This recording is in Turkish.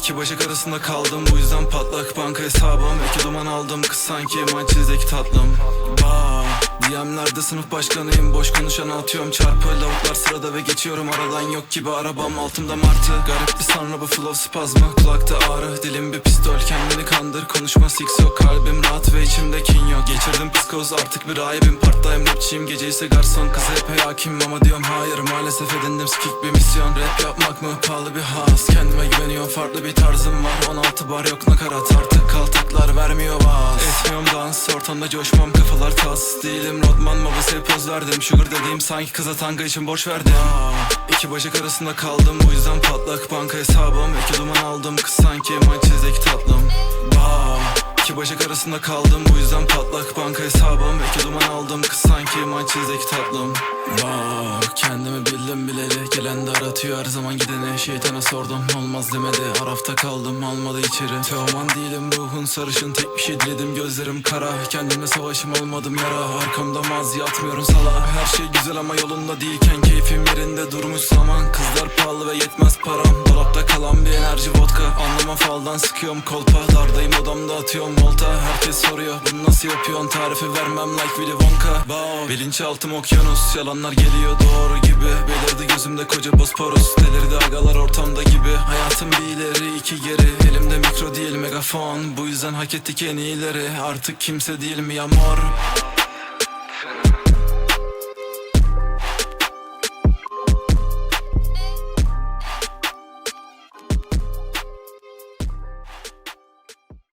İki bacak arasında kaldım bu yüzden patlak banka hesabım. İki duman aldım kız sanki mançizdeki tatlım. Ba DM'lerde sınıf başkanıyım Boş konuşan atıyorum. Çarpı Lavuklar sırada ve geçiyorum aradan yok gibi Arabam. Altımda martı Garip bir sonra bu flow spazmı. Kulakta ağrı dilim bir pistol Kendini kandır. Konuşma six yok Kalbim rahat ve içimde kin yok. Geçirdim psikoz artık bir rahibim Part-time rapçiyim gece ise garson Kıza epey hakim. Ama diyorum hayır Maalesef edindim sikik bir misyon. Rap yapmak mı? Pahalı bir has Kendime güveniyorum farklı bir tarzım var. 16 bar yok nakarat. Artık kaltaklar vermiyor vaz Etmiyorum dans ortamda coşmam. Kafalar tas. Değilim rodman babası poz verdim Sugar dediğim sanki kıza tanga için borç verdim. İki bacak arasında kaldım. Bu yüzden patlak banka hesabım. İki duman aldım. Kız sanki mançizdeki tatlım İki bacak arasında kaldım bu yüzden patlak banka hesabım. İki duman aldım kız sanki mançizdeki tatlım. Bak kendimi bildim bileli. Gelen de aratıyor her zaman gideni. Şeytana sordum olmaz demedi. Arafta kaldım almadı içeri. Teoman değilim ruhun sarışın. Tek bir şey diledim gözlerim kara. Kendime savaşım olmadım yara. Arkamda mazi atmıyorum sala. Her şey güzel ama yolunda değilken Keyfim yerinde durmuş zaman. Kızlar pahalı ve yetmez param. Dolapta kalan bir enerji vodka. Anlamam faldan sıkıyorum kolpa. Dardayım odamda atıyorum volta Herkes soruyor. Bunu nasıl yapıyorsun? Tarifi vermem like Willy Wonka. Bao Bilinçaltım okyanus. Yalanlar geliyor doğru gibi. Belirdi gözümde koca bosporus. Delirdi agalar ortamda gibi. Hayatım bir ileri iki geri. Elimde mikro değil megafon. Bu yüzden hak ettik en iyileri. Artık kimse değil mi ya mor